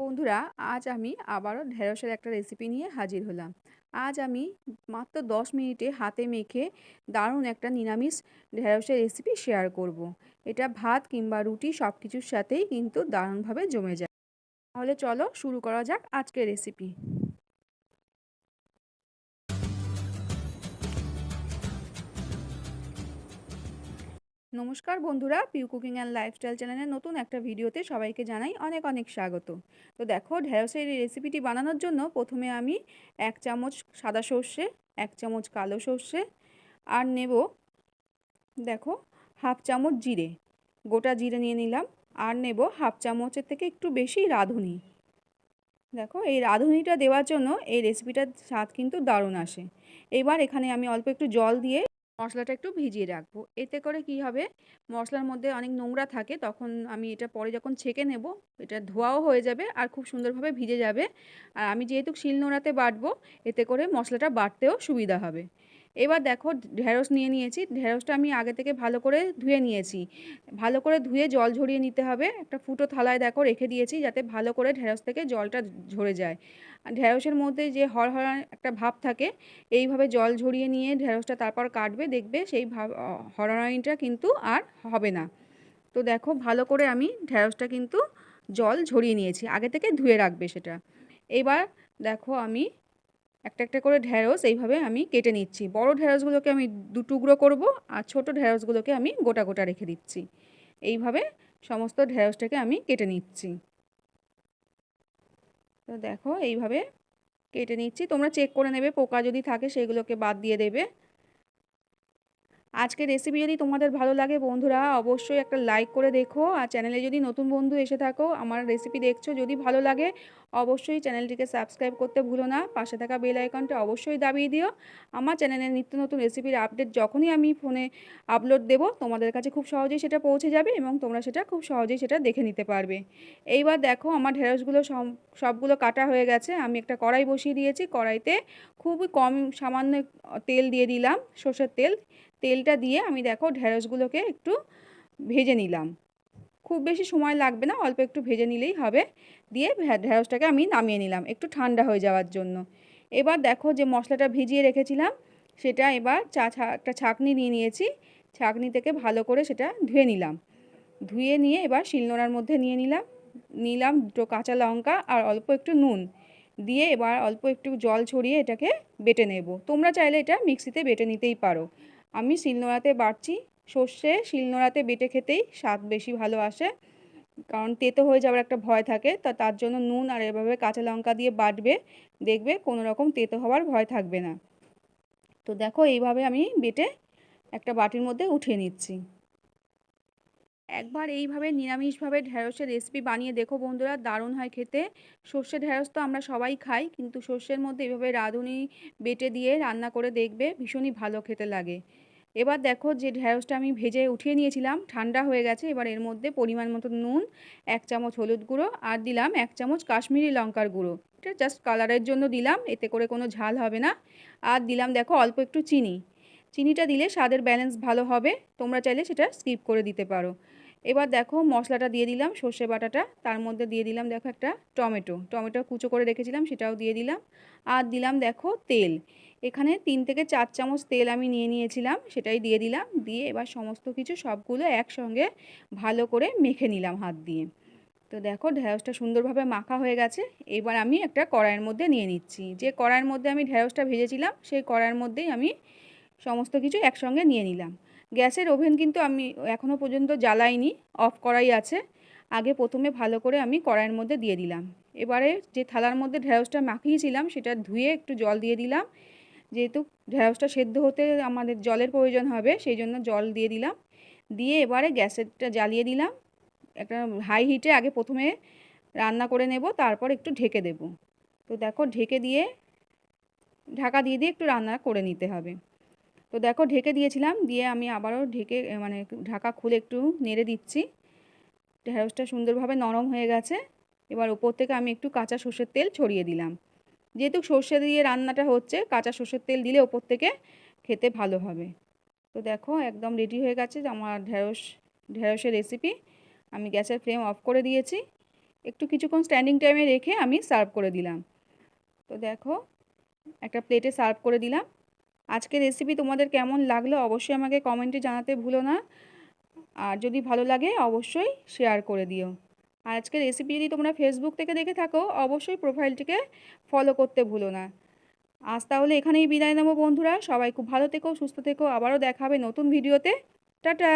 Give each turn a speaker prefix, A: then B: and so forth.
A: বন্ধুরা, আজ আমি আবারও ঢেঁড়সের একটা রেসিপি নিয়ে হাজির হলাম। আজ আমি মাত্র দশ মিনিটে হাতে মেখে দারুণ একটা নিরামিষ ঢেঁড়সের রেসিপি শেয়ার করব। এটা ভাত কিংবা রুটি সব কিছুর সাথেই কিন্তু দারুণভাবে জমে যায়। তাহলে চলো শুরু করা যাক আজকের রেসিপি নমস্কার বন্ধুরা পিউ কুকিং অ্যান্ড লাইফস্টাইল চ্যানেলের নতুন একটা ভিডিওতে সবাইকে জানাই অনেক অনেক স্বাগত। তো দেখো, ঢেঁড়সের এই রেসিপিটি বানানোর জন্য প্রথমে আমি এক চামচ সাদা সর্ষে, এক চামচ কালো সর্ষে, আর নেব দেখো, হাফ চামচ জিরে। গোটা জিরে নিয়ে নিলাম, আর নেব হাফ চামচের থেকে একটু বেশি রাঁধুনি। দেখো, এই রাঁধুনিটা দেওয়ার জন্য এই রেসিপিটার স্বাদ কিন্তু দারুণ আসে। এবার এখানে আমি অল্প একটু জল দিয়ে মশলাটা একটু ভিজিয়ে রাখব। এতে করে কি হবে? মশলার মধ্যে অনেক নোংরা থাকে, তখন আমি এটা পরে যখন ছেঁকে নেব, এটা ধোয়াও হয়ে যাবে আর খুব সুন্দরভাবে ভিজে যাবে। আর আমি যেহেতু শিল নোড়াতে বাটবো, এতে করে মশলাটা বাটতেও সুবিধা হবে। এবার দেখো ঢেঁড়স নিয়ে নিয়েছি। ঢেঁড়সটা আমি আগে থেকে ভালো করে ধুয়ে নিয়েছি। ভালো করে ধুয়ে জল ঝরিয়ে নিতে হবে। একটা ফুটো থালায় দেখো রেখে দিয়েছি যাতে ভালো করে ঢেঁড়স থেকে জলটা ঝরে যায়। ঢেঁড়সের মধ্যে যে হরহরা একটা ভাব থাকে, এইভাবে জল ঝরিয়ে নিয়ে ঢেঁড়সটা তারপর কাটবে, দেখবে সেই ভাব হরহরানিটা কিন্তু আর হবে না। তো দেখো ভালো করে আমি ঢেঁড়সটা কিন্তু জল ঝরিয়ে নিয়েছি। আগে থেকে ধুয়ে রাখবে সেটা। এবার দেখো আমি একটা একটা করে ঢেঁড়স এইভাবে আমি কেটে নিচ্ছি। বড় ঢেঁড়সগুলোকে আমি দু টুকরো করব আর ছোটো ঢেঁড়সগুলোকে আমি গোটা গোটা রেখে দিচ্ছি। এইভাবে সমস্ত ঢেঁড়সটাকে আমি কেটে নিচ্ছি। তো দেখো এইভাবে কেটে নিচ্ছি। তোমরা চেক করে নেবে, পোকা যদি থাকে সেগুলোকে বাদ দিয়ে দেবে। আজকের রেসিপি যদি তোমাদের ভালো লাগে বন্ধুরা, অবশ্যই একটা লাইক করে দেখো। আর চ্যানেলে যদি নতুন বন্ধু এসে থাকো, আমার রেসিপি দেখছ, যদি ভালো লাগে, অবশ্যই চ্যানেলটিকে সাবস্ক্রাইব করতে ভুলো না। পাশে থাকা বেল আইকনটা অবশ্যই দাবিয়ে দিও। আমার চ্যানেলের নিত্য নতুন রেসিপির আপডেট যখনই আমি ফোনে আপলোড দেব, তোমাদের কাছে খুব সহজেই সেটা পৌঁছে যাবে এবং তোমরা সেটা খুব সহজেই সেটা দেখে নিতে পারবে। এইবার দেখো, আমার ঢেঁড়সগুলো সবগুলো কাটা হয়ে গেছে। আমি একটা কড়াই বসিয়ে দিয়েছি। কড়াইতে খুবই কম সামান্য তেল দিয়ে দিলাম, সর্ষের তেল। তেলটা দিয়ে আমি দেখো ঢেঁড়সগুলোকে একটু ভেজে নিলাম। খুব বেশি সময় লাগবে না, অল্প একটু ভেজে নিলেই হবে। দিয়ে ঢেঁড়সটাকে আমি নামিয়ে নিলাম, একটু ঠান্ডা হয়ে যাওয়ার জন্য। এবার দেখো যে মশলাটা ভিজিয়ে রেখেছিলাম, সেটা এবার চা একটা ছাকনি নিয়ে নিয়েছি। ছাকনি থেকে ভালো করে সেটা ধুয়ে নিলাম। ধুয়ে নিয়ে এবার শিলনোড়ার মধ্যে নিয়ে নিলাম। নিলাম দুটো কাঁচা লঙ্কা আর অল্প একটু নুন। দিয়ে এবার অল্প একটু জল ছড়িয়ে এটাকে বেটে নেব। তোমরা চাইলে এটা মিক্সিতে বেটে নিতেই পারো। আমি শিলনোড়াতে বাটছি সর্ষে শিলনোড়াতে বেটে খেতেই স্বাদ বেশি ভালো আসে। কারণ তেতো হয়ে যাওয়ার একটা ভয় থাকে, তা তার জন্য নুন আর এভাবে কাঁচা লঙ্কা দিয়ে বাটবে, দেখবে কোনো রকম তেতো হওয়ার ভয় থাকবে না। তো দেখো এইভাবে আমি বেটে একটা বাটির মধ্যে উঠিয়ে নিচ্ছি। একবার এইভাবে নিরামিষভাবে ঢ্যাঁড়সের রেসিপি বানিয়ে দেখো বন্ধুরা, দারুণ হয় খেতে। সর্ষে ঢ্যাঁড়স তো আমরা সবাই খাই, কিন্তু সর্ষের মধ্যে এভাবে রাঁধুনি বেটে দিয়ে রান্না করে দেখবে, ভীষণই ভালো খেতে লাগে। এবার দেখো যে ঢ্যাঁড়সটা আমি ভেজে উঠিয়ে নিয়েছিলাম, ঠান্ডা হয়ে গেছে, এবার এর মধ্যে পরিমাণ মতো নুন, এক চামচ হলুদ গুঁড়ো, আর দিলাম এক চামচ কাশ্মীরি লঙ্কার গুঁড়ো। এটা জাস্ট কালারের জন্য দিলাম, এতে করে কোনো ঝাল হবে না। আর দিলাম দেখো অল্প একটু চিনি। চিনিটা দিলে স্বাদের ব্যালেন্স ভালো হবে, তোমরা চাইলে সেটা স্কিপ করে দিতে পারো। এবার দেখো মশলাটা দিয়ে দিলাম, সর্ষে বাটাটা, তার মধ্যে দিয়ে দিলাম দেখো একটা টমেটো। টমেটো কুচো করে রেখেছিলাম, সেটাও দিয়ে দিলাম। আর দিলাম দেখো তেল। এখানে তিন থেকে চার চামচ তেল আমি নিয়ে নিয়েছিলাম, সেটাই দিয়ে দিলাম। দিয়ে এবার সমস্ত কিছু সবগুলো একসঙ্গে ভালো করে মেখে নিলাম হাত দিয়ে। তো দেখো ঢেঁড়সটা সুন্দরভাবে মাখা হয়ে গেছে। এবার আমি একটা কড়াইয়ের মধ্যে নিয়ে নিচ্ছি। যে কড়াইয়ের মধ্যে আমি ঢেঁড়সটা ভেজেছিলাম, সেই কড়াইয়ের মধ্যেই আমি সমস্ত কিছু একসঙ্গে নিয়ে নিলাম। গ্যাসের ওভেন কিন্তু আমি এখনও পর্যন্ত জ্বালাইনি, অফ করাই আছে। আগে প্রথমে ভালো করে আমি কড়াইয়ের মধ্যে দিয়ে দিলাম। এবারে যে থালার মধ্যে ঢেঁড়সটা মাখিয়েছিলাম সেটা ধুয়ে একটু জল দিয়ে দিলাম। যেহেতু ঢেঁড়সটা সেদ্ধ হতে আমাদের জলের প্রয়োজন হবে, সেই জন্য জল দিয়ে দিলাম। দিয়ে এবারে গ্যাসেরটা জ্বালিয়ে দিলাম। একটা হাই হিটে আগে প্রথমে রান্না করে নেব, তারপর একটু ঢেকে দেব। তো দেখো, ঢেকে দিয়ে ঢাকা দিয়ে দিয়ে একটু রান্না করে নিতে হবে। তো দেখো ঢেকে দিয়েছিলাম, দিয়ে আমি আবারও ঢেকে মানে ঢাকা খুলে একটু নেড়ে দিচ্ছি। ঢেঁড়সটা সুন্দরভাবে নরম হয়ে গেছে। এবার ওপর থেকে আমি একটু কাঁচা সর্ষের তেল ছড়িয়ে দিলাম। যেহেতু সর্ষে দিয়ে রান্নাটা হচ্ছে, কাঁচা সর্ষের তেল দিলে ওপর থেকে খেতে ভালো হবে। তো দেখো একদম রেডি হয়ে গেছে আমার ঢেঁড়স, ঢেঁড়সের রেসিপি আমি গ্যাসের ফ্লেম অফ করে দিয়েছি। একটু কিছুক্ষণ স্ট্যান্ডিং টাইমে রেখে আমি সার্ভ করে দিলাম। তো দেখো একটা প্লেটে সার্ভ করে দিলাম। আজকের রেসিপি তোমাদের কেমন লাগল অবশ্যই আমাকে কমেন্টে জানাতে ভুলো না। আর যদি ভালো লাগে অবশ্যই শেয়ার করে দিও। আর আজকের রেসিপি যদি তোমরা ফেসবুক থেকে দেখে থাকো, অবশ্যই প্রোফাইলটিকে ফলো করতে ভুলো না। আজ তাহলে এখানেই বিদায় নেব বন্ধুরা। সবাই খুব ভালো থেকো, সুস্থ থেকো। আবারও দেখাবে নতুন ভিডিওতে টাটা!